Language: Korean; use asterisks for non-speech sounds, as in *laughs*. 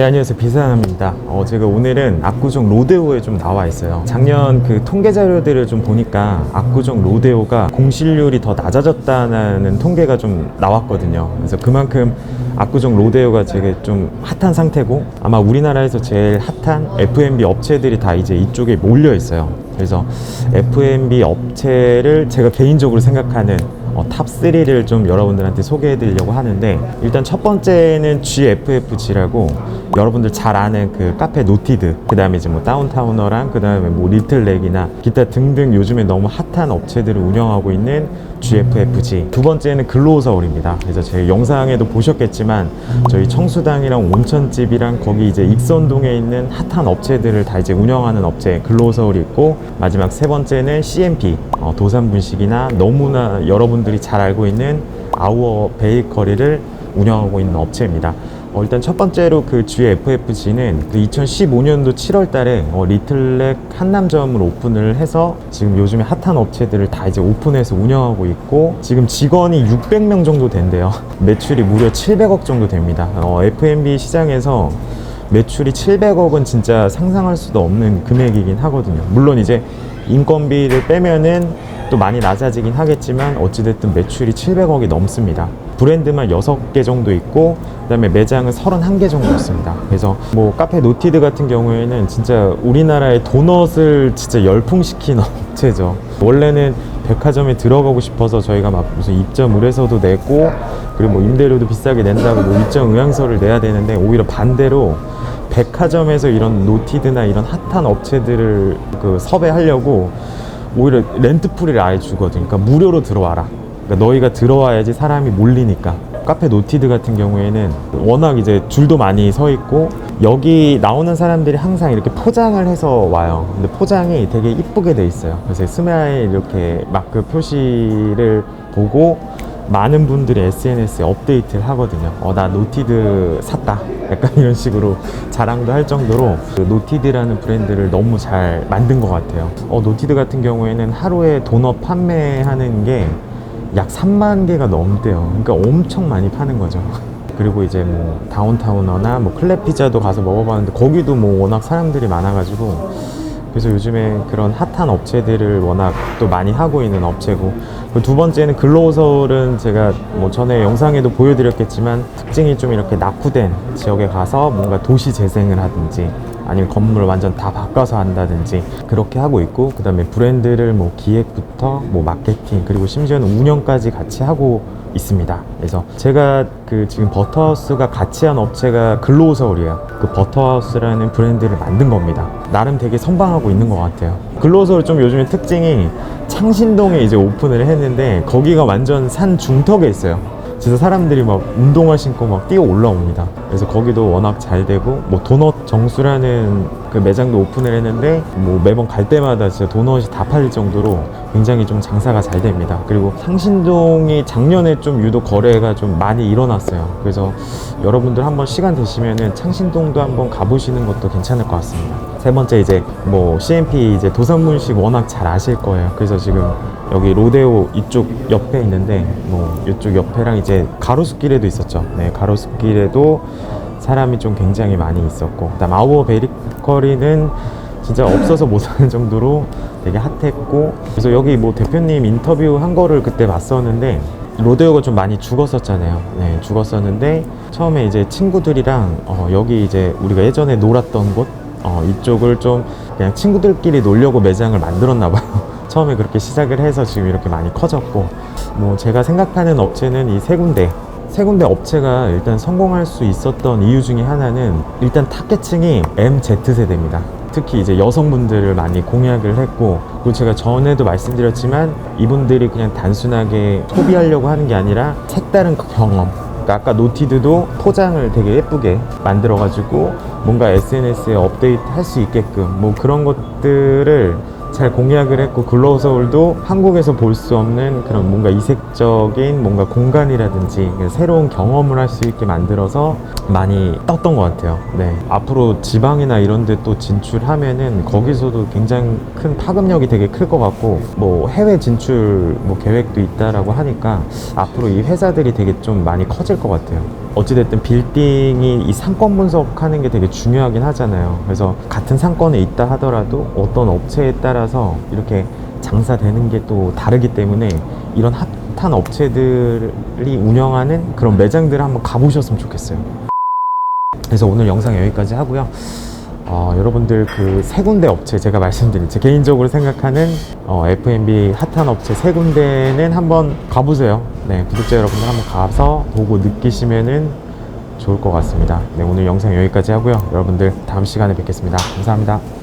네, 안녕하세요. 비사남입니다. 어, 제가 오늘은 압구정 로데오에 좀 나와 있어요. 작년 그 통계 자료들을 좀 보니까 압구정 로데오가 공실률이 더 낮아졌다는 통계가 좀 나왔거든요. 그래서 그만큼 압구정 로데오가 되게 좀 핫한 상태고 아마 우리나라에서 제일 핫한 F&B 업체들이 다 이제 이쪽에 몰려 있어요. 그래서 F&B 업체를 제가 개인적으로 생각하는 어, 탑3를 좀 여러분들한테 소개해 드리려고 하는데 일단 첫 번째는 GFFG라고 여러분들 잘 아는 그 카페 노티드 그 다음에 이제 뭐 다운타우너랑 그 다음에 뭐 리틀렉이나 기타 등등 요즘에 너무 핫한 업체들을 운영하고 있는 GFFG 두 번째는 글로서울입니다 그래서 제 영상에도 보셨겠지만 저희 청수당이랑 온천집이랑 거기 이제 익선동에 있는 핫한 업체들을 다 이제 운영하는 업체 글로서울이 있고 마지막 세 번째는 CMP 어, 도산분식이나 너무나 여러분들이 잘 알고 있는 아우어 베이커리를 운영하고 있는 업체입니다. 어, 일단 첫 번째로 그 GFFG는 그 2015년도 7월 달에 어, 리틀렉 한남점을 오픈을 해서 지금 요즘에 핫한 업체들을 다 이제 오픈해서 운영하고 있고 지금 직원이 600명 정도 된대요. *laughs* 매출이 무려 700억 정도 됩니다. 어, F&B 시장에서 매출이 700억은 진짜 상상할 수도 없는 금액이긴 하거든요. 물론 이제 인건비를 빼면은 또 많이 낮아지긴 하겠지만 어찌됐든 매출이 700억이 넘습니다. 브랜드만 6개 정도 있고 그다음에 매장은 31개 정도 있습니다. 그래서 뭐 카페 노티드 같은 경우에는 진짜 우리나라의 도넛을 진짜 열풍시킨 *laughs* 업체죠. 원래는 백화점에 들어가고 싶어서 저희가 막 무슨 입점 의뢰서도 내고 그리고 뭐 임대료도 비싸게 낸다고 뭐 입점 의향서를 내야 되는데 오히려 반대로 백화점에서 이런 노티드나 이런 핫한 업체들을 그 섭외하려고 오히려 렌트풀이를 아예 주거든. 그러니까 무료로 들어와라. 그러니까 너희가 들어와야지 사람이 몰리니까. 카페 노티드 같은 경우에는 워낙 이제 줄도 많이 서 있고 여기 나오는 사람들이 항상 이렇게 포장을 해서 와요. 근데 포장이 되게 이쁘게 돼 있어요. 그래서 스마일 이렇게 마크 표시를 보고 많은 분들이 SNS에 업데이트를 하거든요. 어, 나 노티드 샀다. 약간 이런 식으로 자랑도 할 정도로 그 노티드라는 브랜드를 너무 잘 만든 것 같아요. 어, 노티드 같은 경우에는 하루에 도넛 판매하는 게 약 3만 개가 넘대요. 그러니까 엄청 많이 파는 거죠. *laughs* 그리고 이제 뭐 다운타우너나 뭐 클랩 피자도 가서 먹어봤는데 거기도 뭐 워낙 사람들이 많아가지고 그래서 요즘에 그런 핫한 업체들을 워낙 또 많이 하고 있는 업체고 그두 번째는 글로서울은 제가 뭐 전에 영상에도 보여드렸겠지만 특징이 좀 이렇게 낙후된 지역에 가서 뭔가 도시 재생을 하든지 아니면 건물을 완전 다 바꿔서 한다든지 그렇게 하고 있고 그 다음에 브랜드를 뭐 기획부터 뭐 마케팅 그리고 심지어는 운영까지 같이 하고 있습니다. 그래서 제가 그 지금 버터하우스가 같이 한 업체가 글로서울이에요. 그 버터하우스라는 브랜드를 만든 겁니다. 나름 되게 선방하고 있는 것 같아요. 글로서울 좀 요즘에 특징이 창신동에 이제 오픈을 했는데 거기가 완전 산 중턱에 있어요. 진짜 사람들이 막 운동화 신고 막 뛰어 올라옵니다. 그래서 거기도 워낙 잘 되고 뭐 도넛 정수라는 그 매장도 오픈을 했는데 뭐 매번 갈 때마다 진짜 도넛이 다 팔릴 정도로 굉장히 좀 장사가 잘 됩니다. 그리고 상신동이 작년에 좀 유독 거래가 좀 많이 일어났어요. 그래서 여러분들 한번 시간 되시면은 창신동도 한번 가보시는 것도 괜찮을 것 같습니다. 세 번째 이제 뭐 CMP 이제 도산문식 워낙 잘 아실 거예요. 그래서 지금 여기 로데오 이쪽 옆에 있는데 뭐 이쪽 옆에랑 이제 가로수길에도 있었죠. 네, 가로수길에도 사람이 좀 굉장히 많이 있었고 그다음 아우어 베리커리는 진짜 없어서 못 사는 정도로 되게 핫했고 그래서 여기 뭐 대표님 인터뷰 한 거를 그때 봤었는데 로데오가 좀 많이 죽었었잖아요. 네, 죽었었는데 처음에 이제 친구들이랑 어, 여기 이제 우리가 예전에 놀았던 곳 어, 이쪽을 좀 그냥 친구들끼리 놀려고 매장을 만들었나 봐요. *laughs* 처음에 그렇게 시작을 해서 지금 이렇게 많이 커졌고 뭐 제가 생각하는 업체는 이 세 군데 세 군데 업체가 일단 성공할 수 있었던 이유 중에 하나는 일단 타겟층이 MZ세대입니다. 특히 이제 여성분들을 많이 공약을 했고 그리고 제가 전에도 말씀드렸지만 이분들이 그냥 단순하게 소비하려고 하는 게 아니라 색다른 경험 그러니까 아까 노티드도 포장을 되게 예쁘게 만들어가지고 뭔가 SNS에 업데이트 할 수 있게끔 뭐 그런 것들을 잘 공약을 했고 글로서울도 한국에서 볼 수 없는 그런 뭔가 이색적인 뭔가 공간이라든지 새로운 경험을 할 수 있게 만들어서 많이 떴던 것 같아요. 네. 앞으로 지방이나 이런 데 또 진출하면은 거기서도 굉장히 큰 파급력이 되게 클 것 같고 뭐 해외 진출 뭐 계획도 있다라고 하니까 앞으로 이 회사들이 되게 좀 많이 커질 것 같아요. 어찌됐든 빌딩이 이 상권 분석하는 게 되게 중요하긴 하잖아요. 그래서 같은 상권에 있다 하더라도 어떤 업체에 따라서 이렇게 장사되는 게 또 다르기 때문에 이런 핫한 업체들이 운영하는 그런 매장들을 한번 가보셨으면 좋겠어요. 그래서 오늘 영상 여기까지 하고요. 어, 여러분들 그 세 군데 업체 제가 말씀드린 제 개인적으로 생각하는 어, F&B 핫한 업체 세 군데는 한번 가보세요. 네, 구독자 여러분들 한번 가서 보고 느끼시면은 좋을 것 같습니다. 네, 오늘 영상 여기까지 하고요. 여러분들 다음 시간에 뵙겠습니다. 감사합니다.